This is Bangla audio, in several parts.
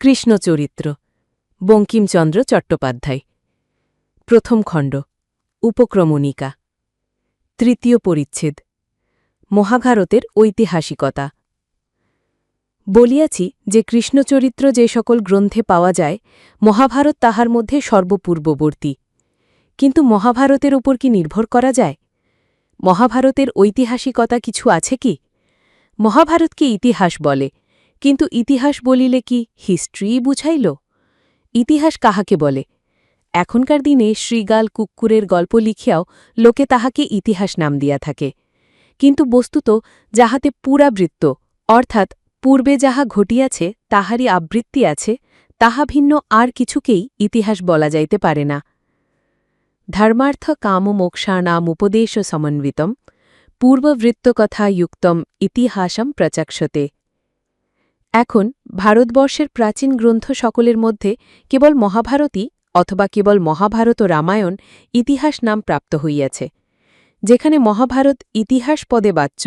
কৃষ্ণচরিত্র, বঙ্কিমচন্দ্র চট্টোপাধ্যায়। প্রথম খণ্ড, উপক্রমণিকা। তৃতীয় পরিচ্ছেদ, মহাভারতের ঐতিহাসিকতা। বলিয়াছি যে কৃষ্ণচরিত্র যে সকল গ্রন্থে পাওয়া যায়, মহাভারত তাহার মধ্যে সর্বপূর্ববর্তী। কিন্তু মহাভারতের উপর কি নির্ভর করা যায়? মহাভারতের ঐতিহাসিকতা কিছু আছে কি? মহাভারতকে ইতিহাস বলে। কিন্তু ইতিহাস বলিলে কি হিস্ট্রি বুঝাইল? ইতিহাস কাহাকে বলে? এখনকার দিনে শ্রীগাল কুক্কুরের গল্প লিখিয়াও লোকে তাহাকে ইতিহাস নাম দিয়া থাকে। কিন্তু বস্তুত যাহাতে পুরাবৃত্ত, অর্থাৎ পূর্বে যাহা ঘটিয়াছে, তাহারই আবৃত্তি আছে, তাহা ভিন্ন আর কিছুকেই ইতিহাস বলা যাইতে পারে না। ধর্মার্থ কাম মোক্ষাণাম উপদেশ সমন্বিতম, পূর্ববৃত্তকথাযুক্তম ইতিহাসম প্রচক্ষতে। এখন ভারতবর্ষের প্রাচীন গ্রন্থ সকলের মধ্যে কেবল মহাভারতই অথবা কেবল মহাভারত রামায়ণ ইতিহাস নাম প্রাপ্ত হইয়াছে। যেখানে মহাভারত ইতিহাস পদে বাচ্য,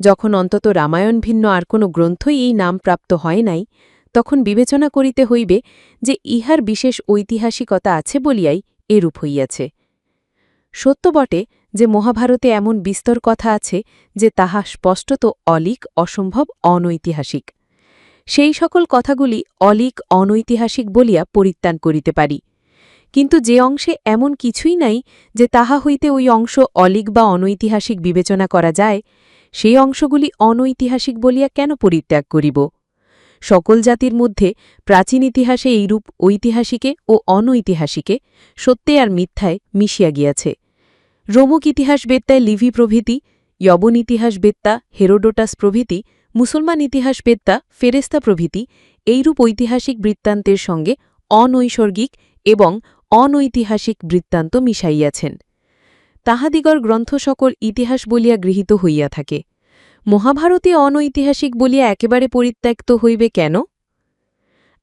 যখন অন্তত রামায়ণ ভিন্ন আর কোনো গ্রন্থই এই নাম প্রাপ্ত হয় নাই, তখন বিবেচনা করিতে হইবে যে ইহার বিশেষ ঐতিহাসিকতা আছে বলিয়াই এরূপ হইয়াছে। সত্য বটে যে মহাভারতে এমন বিস্তর কথা আছে যে তাহা স্পষ্টত অলিক, অসম্ভব, অনৈতিহাসিক। সেই সকল কথাগুলি অলিক, অনৈতিহাসিক বলিয়া পরিত্যান করিতে পারি। কিন্তু যে অংশে এমন কিছুই নাই যে তাহা হইতে ওই অংশ অলিক বা অনৈতিহাসিক বিবেচনা করা যায়, সেই অংশগুলি অনৈতিহাসিক বলিয়া কেন পরিত্যাগ করিব? সকল জাতির মধ্যে প্রাচীন ইতিহাসে এইরূপ ঐতিহাসিকে ও অনৈতিহাসিকে সত্যে আর মিথ্যায় মিশিয়া গিয়াছে। রোমক ইতিহাসবেত্তায় লিভি প্রভৃতি, যবন ইতিহাসবেত্তা, হেরোডোটাস প্রভৃতি মুসলমান ইতিহাসবেত্তা ফেরেস্তা প্রভৃতি এইরূপ ঐতিহাসিক বৃত্তান্তের সঙ্গে অনৈসর্গিক এবং অনৈতিহাসিক বৃত্তান্ত মিশাইয়াছেন। তাহাদিগর গ্রন্থ সকল ইতিহাস বলিয়া গৃহীত হইয়া থাকে। মহাভারতে অনৈতিহাসিক বলিয়া একেবারে পরিত্যক্ত হইবে কেন?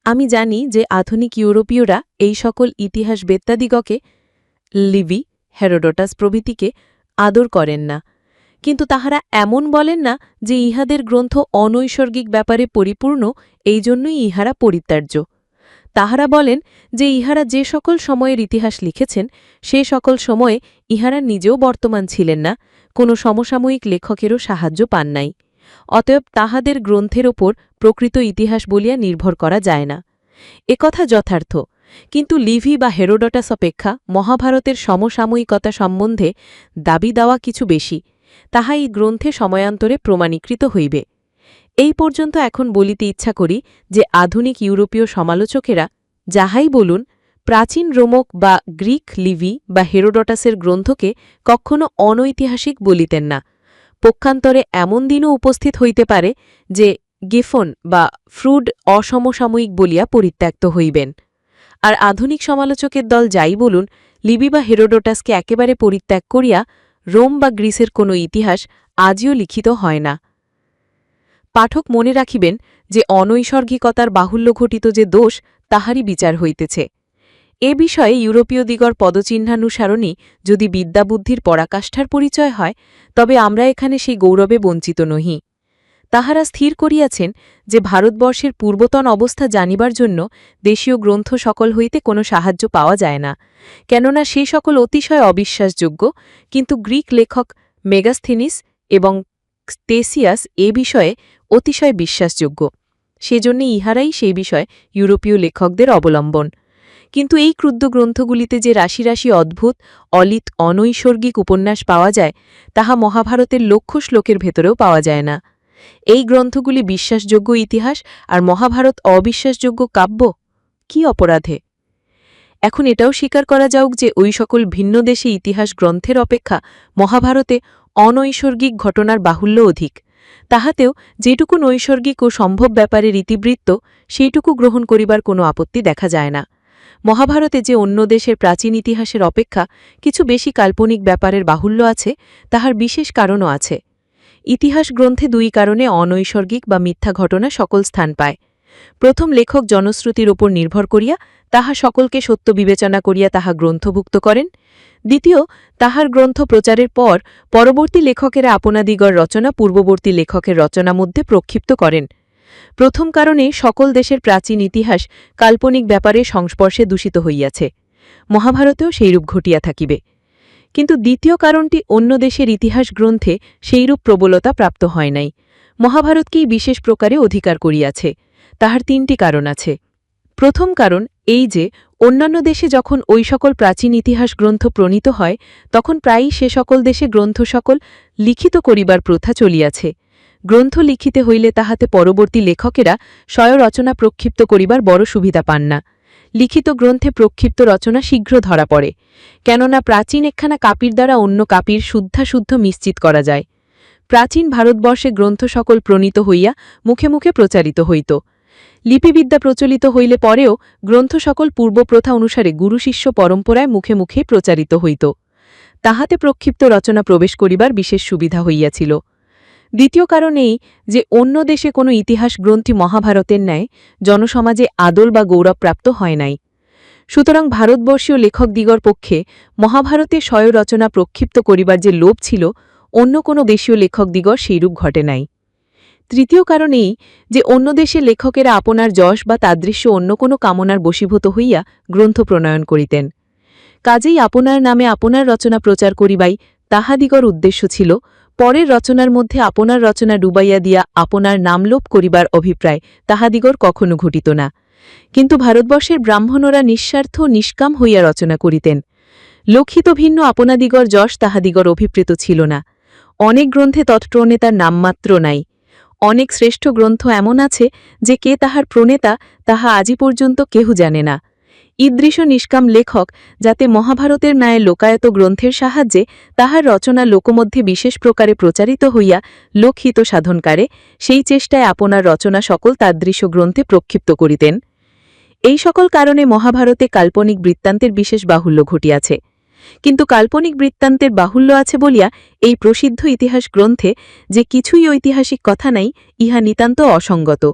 আমি জানি যে আধুনিক ইউরোপীয়রা এই সকল ইতিহাস ইতিহাসবেত্তাদিগকে লিভি, হেরোডোটাস প্রভৃতিকে আদর করেন না। কিন্তু তাহারা এমন বলেন না যে ইহাদের গ্রন্থ অনৈসর্গিক ব্যাপারে পরিপূর্ণ, এই জন্যই ইহারা পরিত্যার্য তাহারা বলেন যে ইহারা যে সকল সময়ের ইতিহাস লিখেছেন, সে সকল সময়ে ইহারা নিজেও বর্তমান ছিলেন না, কোনো সমসাময়িক লেখকেরও সাহায্য পান নাই। অতএব তাহাদের গ্রন্থের ওপর প্রকৃত ইতিহাস বলিয়া নির্ভর করা যায় না। একথা যথার্থ। কিন্তু লিভি বা হেরোডটাস অপেক্ষা মহাভারতের সমসাময়িকতা সম্বন্ধে দাবি দেওয়া কিছু বেশি। তাহা এই গ্রন্থে সময়ান্তরে প্রমাণীকৃত হইবে। এই পর্যন্ত এখন বলিতে ইচ্ছা করি যে আধুনিক ইউরোপীয় সমালোচকেরা যাহাই বলুন, প্রাচীন রোমক বা গ্রিক লিভি বা হেরোডটাসের গ্রন্থকে কখনো অনৈতিহাসিক বলিতেন না। পক্ষান্তরে এমন দিনও উপস্থিত হইতে পারে যে গেফন বা ফ্রুড অসমসাময়িক বলিয়া পরিত্যক্ত হইবেন। আর আধুনিক সমালোচকের দল যাই বলুন লিবি বা হেরোডোটাসকে একেবারে পরিত্যাগ করিয়া রোম বা গ্রিসের কোনো ইতিহাস আজও লিখিত হয় না। পাঠক মনে রাখিবেন যে অনৈসর্গিকতার বাহুল্য ঘটিত যে দোষ, তাহারই বিচার হইতেছে। এ বিষয়ে ইউরোপীয় দিগর পদচিহ্নানুসারণী যদি বিদ্যাবুদ্ধির পরাকাষ্ঠার পরিচয় হয়, তবে আমরা এখানে সেই গৌরবে বঞ্চিত নহি। তাহারা স্থির করিয়াছেন যে ভারতবর্ষের পূর্বতন অবস্থা জানিবার জন্য দেশীয় গ্রন্থ সকল হইতে কোনো সাহায্য পাওয়া যায় না। কেননা সে সকল অতিশয় অবিশ্বাসযোগ্য, কিন্তু গ্রিক লেখক মেগাস্থিনিস এবং স্টেসিয়াস এ বিষয়ে অতিশয় বিশ্বাসযোগ্য। সেজন্য ইহারাই সেই বিষয়ে ইউরোপীয় লেখকদের অবলম্বন। কিন্তু এই ক্রুদ্ধ গ্রন্থগুলিতে যে রাশি রাশি অদ্ভুত, অলিত, অনৈসর্গিক উপন্যাস পাওয়া যায়, তাহা মহাভারতের লক্ষ শ্লোকের ভেতরেও পাওয়া যায় না। এই গ্রন্থগুলি বিশ্বাসযোগ্য ইতিহাস আর মহাভারত অবিশ্বাসযোগ্য কাব্য? কি অপরাধে? এখন এটাও স্বীকার করা যাওক যে ওই সকল ভিন্ন দেশে ইতিহাস গ্রন্থের অপেক্ষা মহাভারতে অনৈসর্গিক ঘটনার বাহুল্য অধিক। তাহাতেও যেটুকু নৈসর্গিক ও সম্ভব ব্যাপারের ইতিবৃত্ত সেইটুকু গ্রহণ করিবার কোনো আপত্তি দেখা যায় না। মহাভারতে যে অন্য দেশের প্রাচীন ইতিহাসের অপেক্ষা কিছু বেশি কাল্পনিক ব্যাপারের বাহুল্য আছে, তাহার বিশেষ কারণও আছে। ইতিহাস গ্রন্থে দুই কারণে অনৈসর্গিক বা মিথ্যা ঘটনা সকল স্থান পায়। প্রথম লেখক জনশ্রুতির ওপর নির্ভর করিয়া তাহা সকলকে সত্য বিবেচনা করিয়া তাহা গ্রন্থভুক্ত করেন। দ্বিতীয়, তাহার গ্রন্থ প্রচারের পর পরবর্তী লেখকেরা আপনাদিগর রচনা পূর্ববর্তী লেখকের রচনা মধ্যে প্রক্ষিপ্ত করেন। প্রথম কারণে সকল দেশের প্রাচীন ইতিহাস কাল্পনিক ব্যাপারে সংস্পর্শে দূষিত হইয়াছে। মহাভারতেও সেইরূপ ঘটিয়া থাকিবে। কিন্তু দ্বিতীয় কারণটি অন্য দেশের ইতিহাস গ্রন্থে সেইরূপ প্রবলতা প্রাপ্ত হয় নাই। মহাভারতকেই বিশেষ প্রকারে অধিকার করিয়াছে? তাহার তিনটি কারণ আছে। প্রথম কারণ এই যে, অন্যান্য দেশে যখন ওই সকল প্রাচীন ইতিহাস গ্রন্থ প্রণীত হয়, তখন প্রায়ই সে সকল দেশে গ্রন্থ সকল লিখিত করিবার প্রথা চলিয়াছে। গ্রন্থ লিখিতে হইলে তাহাতে পরবর্তী লেখকেরা স্বয়রচনা প্রক্ষিপ্ত করিবার বড় সুবিধা পান না। লিখিত গ্রন্থে প্রক্ষিপ্ত রচনা শীঘ্র ধরা পড়ে, কেননা প্রাচীন একখানা কাপির দ্বারা অন্য কাপির শুদ্ধাশুদ্ধ নিশ্চিত করা যায়। প্রাচীন ভারতবর্ষে গ্রন্থ সকল প্রণীত হইয়া মুখে মুখে প্রচারিত হইত। লিপিবিদ্যা প্রচলিত হইলে পরেও গ্রন্থ সকল পূর্বপ্রথা অনুসারে গুরু শিষ্য পরম্পরায় মুখে মুখে প্রচারিত হইত। তাহাতে প্রক্ষিপ্ত রচনা প্রবেশ করিবার বিশেষ সুবিধা হইয়াছিল। দ্বিতীয় কারণ এই যে অন্য দেশে কোনো ইতিহাস গ্রন্থি মহাভারতের ন্যায়, জনসমাজে আদল বা গৌরবপ্রাপ্ত হয় নাই। সুতরাং ভারতবর্ষীয় লেখকদিগর পক্ষে মহাভারতে স্বয় রচনা প্রক্ষিপ্ত করিবার যে লোভ ছিল, অন্য কোনো দেশীয় লেখকদিগর সেইরূপ ঘটে নাই। তৃতীয় কারণ এই যে অন্য দেশের লেখকেরা আপনার যশ বা তাদৃশ্য অন্য কোনো কামনার বশীভূত হইয়া গ্রন্থ প্রণয়ন করিতেন। কাজেই আপনার নামে আপনার রচনা প্রচার করিবাই তাহাদিগর উদ্দেশ্য ছিল পরের রচনার মধ্যে আপনার রচনা ডুবাইয়া দিয়া আপনার নামলোপ করিবার অভিপ্রায় তাহাদিগর কখনো ঘটিত না। কিন্তু ভারতবর্ষের ব্রাহ্মণরা নিঃস্বার্থ নিষ্কাম হইয়া রচনা করিতেন। লক্ষিত ভিন্ন আপনাদিগর যশ তাহাদিগর অভিপ্রেত ছিল না। অনেক গ্রন্থে তৎপ্রণেতার নামমাত্র নাই। অনেক শ্রেষ্ঠ গ্রন্থ এমন আছে যে কে তাহার প্রণেতা তাহা আজি পর্যন্ত কেহ জানে না। ঈদৃশ নিষ্কাম লেখক যাতে মহাভারতের ন্যায় লোকায়ত গ্রন্থের সাহায্যে তাহার রচনা লোকমধ্যে বিশেষ প্রকারে প্রচারিত হইয়া লোকহিত সাধনকারে সেই চেষ্টায় আপনার রচনা সকল তাদৃশ গ্রন্থে প্রক্ষিপ্ত করিতেন। এই সকল কারণে মহাভারতে কাল্পনিক বৃত্তান্তের বিশেষ বাহুল্য ঘটিয়াছে। কিন্তু কাল্পনিক বৃত্তান্তের বাহুল্য আছে বলিয়া এই প্রসিদ্ধ ইতিহাস গ্রন্থে যে কিছুই ঐতিহাসিক কথা নাই, ইহা নিতান্ত অসঙ্গত।